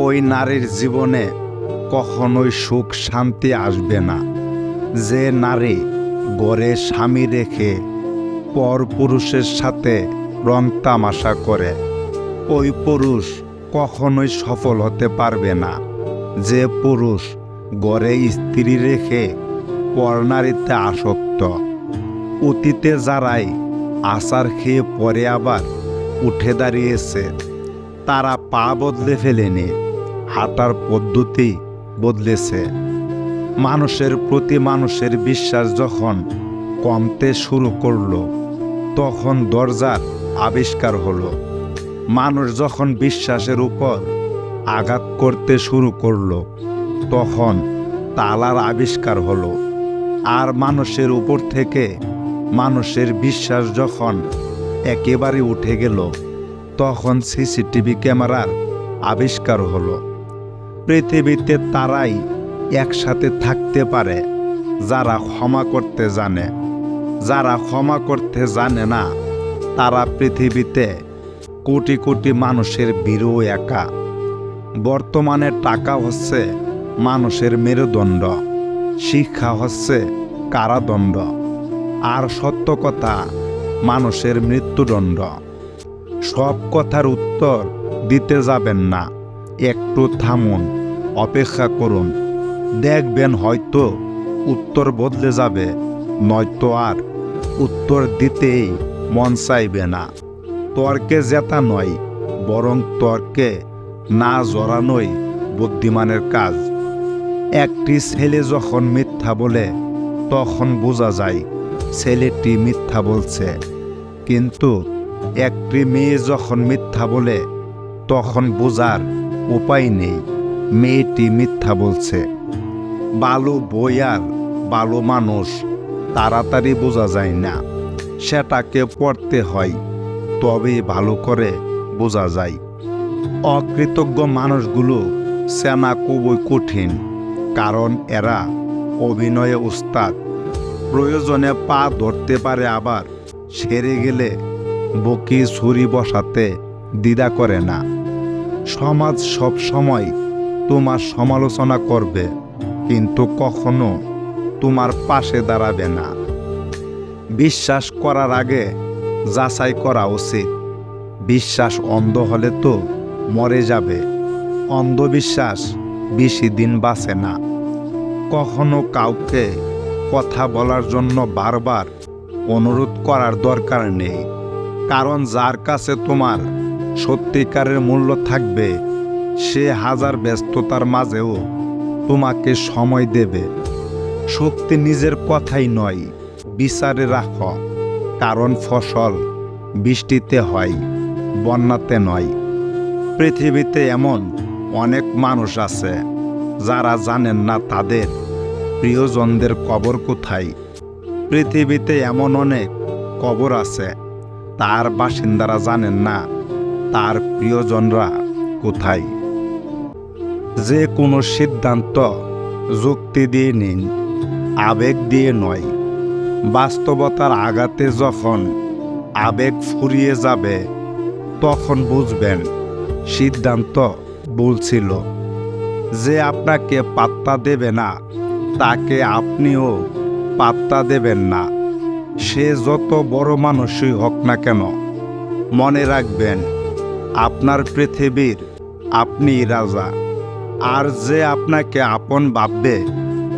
ওই নারীর জীবনে কখনোই সুখ, শান্তি আসবে না। যে নারী গড়ে স্বামী রেখে পর পুরুষের সাথে রং করে, ওই পুরুষ কখনোই সফল হতে পারবে না। যে পুরুষ গড়ে স্ত্রী রেখে পর নারীতে আসক্ত, অতীতে যারাই আচার খেয়ে পরে আবার উঠে দাঁড়িয়েছে, তারা পা বদলে ফেলেনি। হাঁটার পদ্ধতি বদলেছে। মানুষের প্রতি মানুষের বিশ্বাস যখন কমতে শুরু করল, তখন দরজার আবিষ্কার হলো। মানুষ যখন বিশ্বাসের উপর আঘাত করতে শুরু করল, তখন তালার আবিষ্কার হলো। আর মানুষের উপর থেকে মানুষের বিশ্বাস যখন একেবারে উঠে গেল, তখন সিসিটিভি ক্যামেরার আবিষ্কার হলো। পৃথিবীতে তারাই একসাথে থাকতে পারে, যারা ক্ষমা করতে জানে। যারা ক্ষমা করতে জানে না, তারা পৃথিবীতে কোটি কোটি মানুষের বিরু একা। বর্তমানে টাকা হচ্ছে মানুষের মেরুদণ্ড, শিক্ষা হচ্ছে কারাদণ্ড, আর সত্য কথা মানুষের মৃত্যুদণ্ড। সব কথার উত্তর দিতে যাবেন না। একটু থামুন, অপেক্ষা করুন। দেখবেন হয়তো উত্তর বদলে যাবে, নয়তো আর উত্তর দিতেই মন চাইবে না। তর্কে জেতা নয় বরং তর্কে না জড়ানোই বুদ্ধিমানের কাজ। একটি ছেলে যখন মিথ্যা বলে, তখন বোঝা যায় ছেলেটি মিথ্যা বলছে। কিন্তু একটি মেয়ে যখন মিথ্যা বলে, তখন বোঝার উপায় নেই। মেয়েটি মিথ্যা বলছে। বালু বই আর বালু মানুষ, তাড়াতাড়ি বোঝা যায় না। সেটাকে পড়তে হয়, তবেই ভালো করে বোঝা যায়। অকৃতজ্ঞ মানুষগুলো সেনা খুবই কঠিন, কারণ এরা অভিনয়ে উস্তাদ। প্রয়োজনে পা ধরতে পারে আবার, সেরে গেলে বকি ছুরি বসাতে দ্বিধা করে না। সমাজ সব সময় তোমার সমালোচনা করবে, কিন্তু কখনো তোমার পাশে দাঁড়াবে না। বিশ্বাস করার আগে যাচাই করা উচিত। বিশ্বাস অন্ধ হলে তো মরে যাবে। অন্ধবিশ্বাস বেশি দিন বাঁচে না। কখনো কাউকে কথা বলার জন্য বারবার অনুরোধ করার দরকার নেই, কারণ যার কাছে তোমার সত্যিকারের মূল্য থাকবে, সে হাজার ব্যস্ততার মাঝেও তোমাকে সময় দেবে। শক্তি নিজের কথাই নয়, বিচারে রাখ, কারণ ফসল বৃষ্টিতে হয়, বন্যাতে নয়। পৃথিবীতে এমন অনেক মানুষ আছে, যারা জানেন না তাদের প্রিয়জনদের কবর কোথায়। পৃথিবীতে এমন অনেক কবর আছে, তার বাসিন্দারা জানেন না তার প্রিয়জনরা কোথায়? যে কোনো সিদ্ধান্ত যুক্তি দিয়ে নিন, আবেগ দিয়ে নয়। বাস্তবতার আঘাতে যখন আবেগ ফুরিয়ে যাবে, তখন বুঝবেন সিদ্ধান্ত বলছিল যে আপনাকে পাত্তা দেবে না, তাকে আপনিও পাত্তা দেবেন না। সে যত বড় মানুষই হোক না কেন, মনে রাখবেন আপনার পৃথিবীর আপনি রাজা। আর যে আপনাকে আপন ভাববে,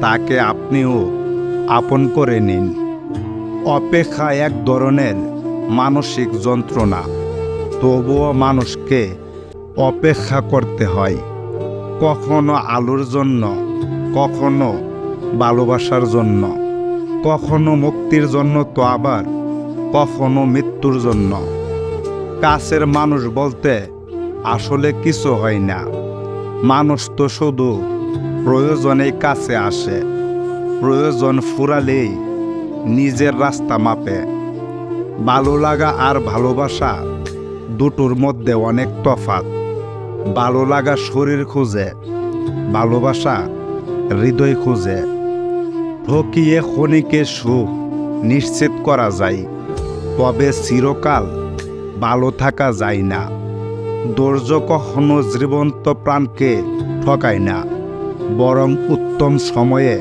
তাকে আপনিও আপন করে নিন। অপেক্ষা এক ধরনের মানসিক যন্ত্রণা। তবুও মানুষকে অপেক্ষা করতে হয়। কখনো আলোর জন্য, কখনো ভালোবাসার জন্য, কখনো মুক্তির জন্য তো আবার কখনো মৃত্যুর জন্য। কাছের মানুষ বলতে আসলে কিছু হয় না। মানুষ তো শুধু প্রয়োজনেই কাছে আসে। প্রয়োজন ফুরালেই নিজের রাস্তা মাপে। ভালো লাগা আর ভালোবাসা দুটোর মধ্যে অনেক তফাত ভালো লাগা শরীর খুঁজে, ভালোবাসা হৃদয় খুঁজে। ঠকিয়ে ক্ষণিকে সুখ নিশ্চিত করা যায়, তবে চিরকাল ভালো থাকা যায় না। ধৈর্য কখনো জীবন্ত প্রাণকে ঠকায় না, বরং উত্তম সময়ে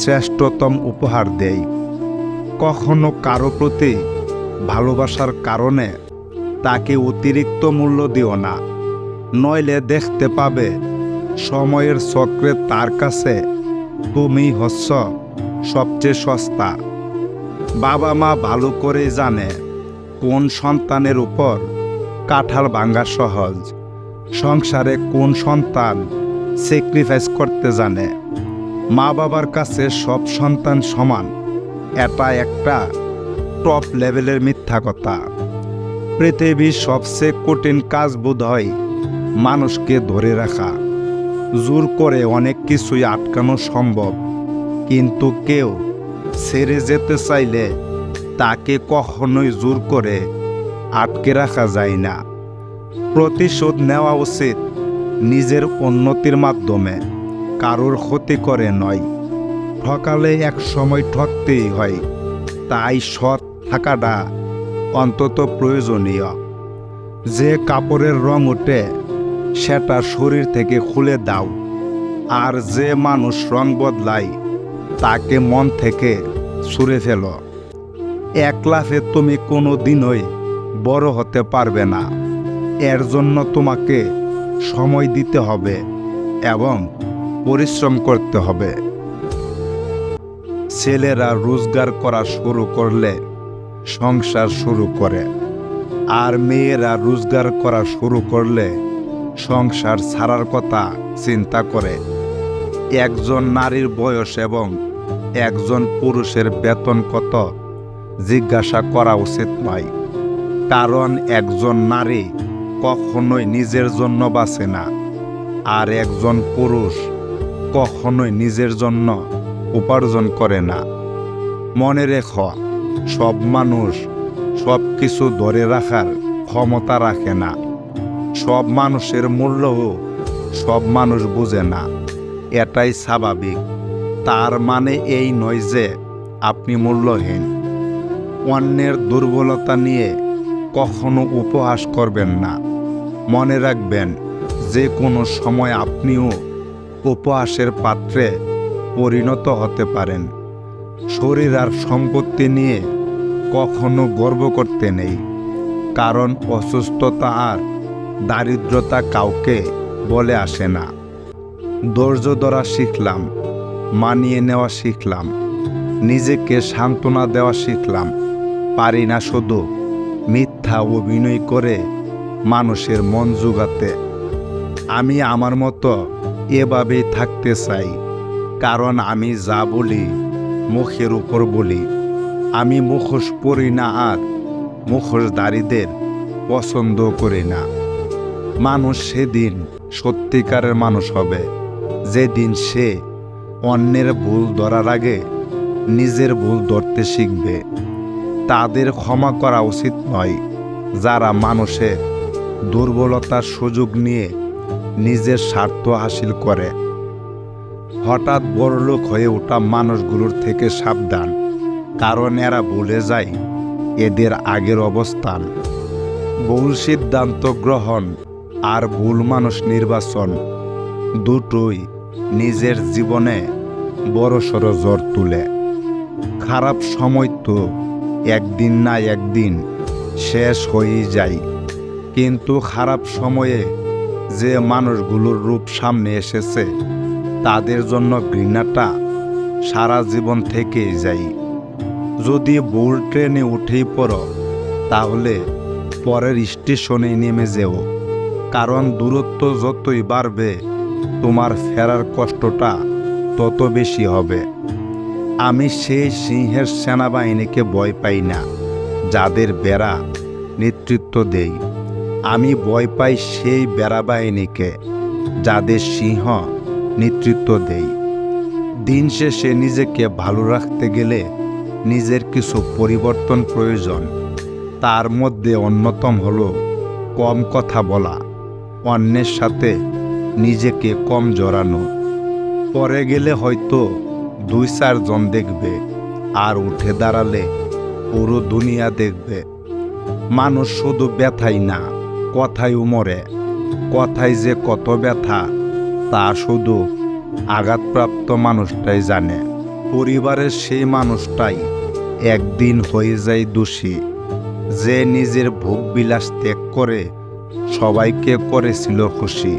শ্রেষ্ঠতম উপহার দেয়। কখনো কারও প্রতি ভালোবাসার কারণে তাকে অতিরিক্ত মূল্য দিও না, নইলে দেখতে পাবে সময়ের চক্রে তার কাছে তুমি হচ্ছ সবচেয়ে সস্তা। বাবা মা ভালো করে জানে কোন সন্তানের উপর কাঁঠাল ভাঙ্গা সহজ? সংসারে কোন সন্তান স্যাক্রিফাইস করতে জানে? মা বাবার কাছে সব সন্তান সমান, এটা একটা টপ লেভেলের মিথ্যা কথা। পৃথিবীর সবচেয়ে কঠিন কাজ বোধ হয় মানুষকে ধরে রাখা। জোর করে অনেক কিছুই আটকানো সম্ভব, কিন্তু কেউ ছেড়ে যেতে চাইলে তাকে কখনোই জোর করে আটকে রাখা যায় না। প্রতিশোধ নেওয়া উচিত নিজের উন্নতির মাধ্যমে, কারোর ক্ষতি করে নয়। ঠকালে এক সময় ঠকতেই হয়, তাই সৎ থাকাটা অন্তত প্রয়োজনীয়। যে কাপড়ের রং ওঠে, সেটা শরীর থেকে খুলে দাও, আর যে মানুষ রং বদলায়, তাকে মন থেকে ছুঁড়ে ফেলো। এক লাফে তুমি কোনো দিনই বড় হতে পারবে না। এর জন্য তোমাকে সময় দিতে হবে এবং পরিশ্রম করতে হবে। ছেলেরা রোজগার করা শুরু করলে সংসার শুরু করে, আর মেয়েরা রোজগার করা শুরু করলে সংসার ছাড়ার কথা চিন্তা করে। একজন নারীর বয়স এবং একজন পুরুষের বেতন কত জিজ্ঞাসা করা উচিত নয়। কারণ একজন নারী কখনোই নিজের জন্য বাঁচে না, আর একজন পুরুষ কখনোই নিজের জন্য উপার্জন করে না। মনে রেখ, সব মানুষ সব কিছু ধরে রাখার ক্ষমতা রাখে না। সব মানুষের মূল্যও সব মানুষ বুঝে না। এটাই স্বাভাবিক। তার মানে এই নয় যে আপনি মূল্যহীন। অন্যের দুর্বলতা নিয়ে কখনো উপহাস করবেন না। মনে রাখবেন, যে কোনো সময় আপনিও উপহাসের পাত্রে পরিণত হতে পারেন। শরীর আর সম্পত্তি নিয়ে কখনো গর্ব করতে নেই। কারণ অসুস্থতা আর দারিদ্রতা কাউকে বলে আসে না। ধৈর্য ধরা শিখলাম, মানিয়ে নেওয়া শিখলাম, নিজেকে সান্ত্বনা দেওয়া শিখলাম। পারি না শুধু। মিথ্যা অভিনয় করে মানুষের মন জোগাতে। আমি আমার মতো এভাবেই থাকতে চাই। কারণ আমি যা বলি, মুখের উপর বলি। আমি মুখোশ পরি না আর মুখোশধারীদের পছন্দ করি না। মানুষ সেদিন সত্যিকারের মানুষ হবে। যেদিন সে অন্যের ভুল ধরার আগে নিজের ভুল ধরতে শিখবে। তাদের ক্ষমা করা উচিত নয়। যারা মানুষের দুর্বলতার সুযোগ নিয়ে নিজের স্বার্থ হাসিল করে। হঠাৎ বড়লোক হয়ে ওঠা মানুষগুলোর থেকে সাবধান, কারণ এরা ভুলে যায় এদের আগের অবস্থান। ভুল সিদ্ধান্ত গ্রহণ আর ভুল মানুষ নির্বাচন দুটোই নিজের জীবনে বড়সড় জ্বর তুলে। খারাপ সময় তো একদিন না একদিন শেষ হয়েই যায়। কিন্তু খারাপ সময়ে যে মানুষগুলোর রূপ সামনে এসেছে, তাদের জন্য ঘৃণাটা সারা জীবন থেকেই যায়। যদি ভুল ট্রেনে উঠেই পড়ো, তাহলে পরের স্টেশনে নেমে যেও। কারণ দূরত্ব যতই বাড়বে, তোমার ফেরার কষ্টটা তত বেশি হবে। আমি সেই সিংহের সেনাবাহিনীকে ভয় পাই না, যাদের বেড়া নেতৃত্ব দেই। আমি ভয় পাই সেই বেড়া বাহিনীকে যাদের সিংহ নেতৃত্ব দেই। দিন শেষে নিজেকে ভালো রাখতে গেলে নিজের কিছু পরিবর্তন প্রয়োজন। তার মধ্যে অন্যতম হল কম কথা বলা, অন্যের সাথে নিজেকে কম জড়ানো। পরে গেলে হয়তো দুই চারজন দেখবে আর উঠে দাঁড়ালে পুরো দুনিয়া দেখবে। মানুষ শুধু ব্যথাই না কথায় উমরে কথায় যে কত ব্যথা, তা শুধু আঘাতপ্রাপ্ত মানুষটাই জানে। পরিবারের সেই মানুষটাই একদিন হয়ে যায় দোষী। যে নিজের ভোগ বিলাস ত্যাগ করে সবাইকে করেছিল খুশি।